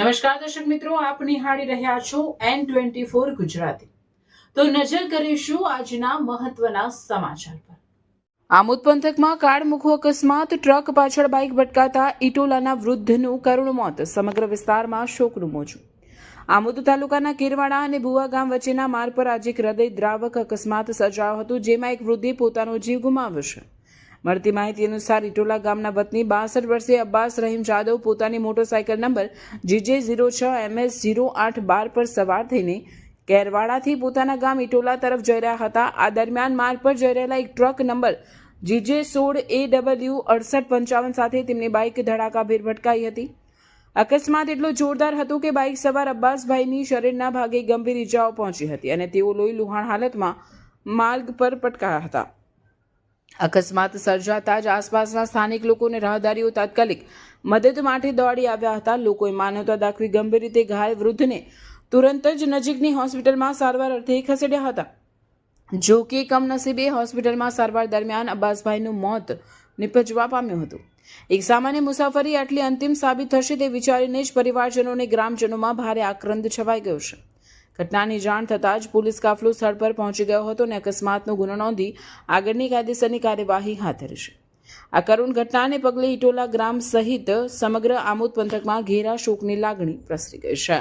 નમસ્કાર દર્શક મિત્રો, આપ નિહાળી રહ્યા છો એન ટ્વેન્ટી ફોર ગુજરાતી. તો નજર કરીશું આજના મહત્વના સમાચાર પર. આમોદ પંથકમાં કાળમુખો અકસ્માત, ટ્રક પાછળ બાઇક ભટકાતા ઇટોલાના વૃદ્ધનું કરુણ મોત, સમગ્ર વિસ્તારમાં શોકનું મોજું. આમોદ તાલુકાના કેરવાડા અને ભુવા ગામ વચ્ચેના માર્ગ પર આજે એક હૃદય દ્રાવક અકસ્માત સર્જાયો હતો, જેમાં એક વૃદ્ધે પોતાનો જીવ ગુમાવ્યો છે. મળતી માહિતી અનુસાર ઇટોલા ગામના વતની બાસઠ વર્ષીય અબ્બાસ રહીમ જાદવ પોતાની મોટરસાયકલ નંબર જીજે ઝીરો છ એમએસ ઝીરો આઠ બાર પર સવાર થઈને કેરવાડાથી પોતાના ગામ ઇટોલા તરફ જઈ રહ્યા હતા. આ દરમિયાન માર્ગ પર જઈ રહેલા એક ટ્રક નંબર જીજે સોળ એ ડબલ્યુ અડસઠ પંચાવન સાથે તેમની બાઇક ધડાકાભેર ભટકાઈ હતી. અકસ્માત એટલો જોરદાર હતો કે બાઇક સવાર અબ્બાસભાઈની શરીરના ભાગે ગંભીર ઇજાઓ પહોંચી હતી અને તેઓ લોહી લુહાણ હાલતમાં માર્ગ પર પટકાયા હતા. અકસ્માત સર્જાતા જ આસપાસના સ્થાનિક લોકોને રાહદારીઓ તાત્કાલિક મદદ માટે દોડી આવ્યા હતા. લોકોએ માનવતા દાખવી ગંભીર રીતે ઘાયલ વૃદ્ધને તુરંત જ નજીકની હોસ્પિટલમાં સારવાર અર્થે ખસેડ્યા હતા. જો કે કમનસીબે હોસ્પિટલમાં સારવાર દરમિયાન અબ્બાસભાઈનું મોત નિપજવા પામ્યું હતું. એક સામાન્ય મુસાફરી આટલી અંતિમ સાબિત થશે તે વિચારીને જ પરિવારજનોને ગ્રામજનોમાં ભારે આક્રંદ છવાઈ ગયો છે. ઘટનાની જાણ થતાં જ પોલીસ કાફલો સ્થળ પર પહોંચી ગયો હતો અને અકસ્માતનો ગુનો નોંધી આગળની કાયદેસરની કાર્યવાહી હાથ ધરી છે આ કરુણ ઘટનાને પગલે ઇટોલા ગ્રામ સહિત સમગ્ર આમોદ પંથકમાં ઘેરા શોકની લાગણી પ્રસરી ગઈ છે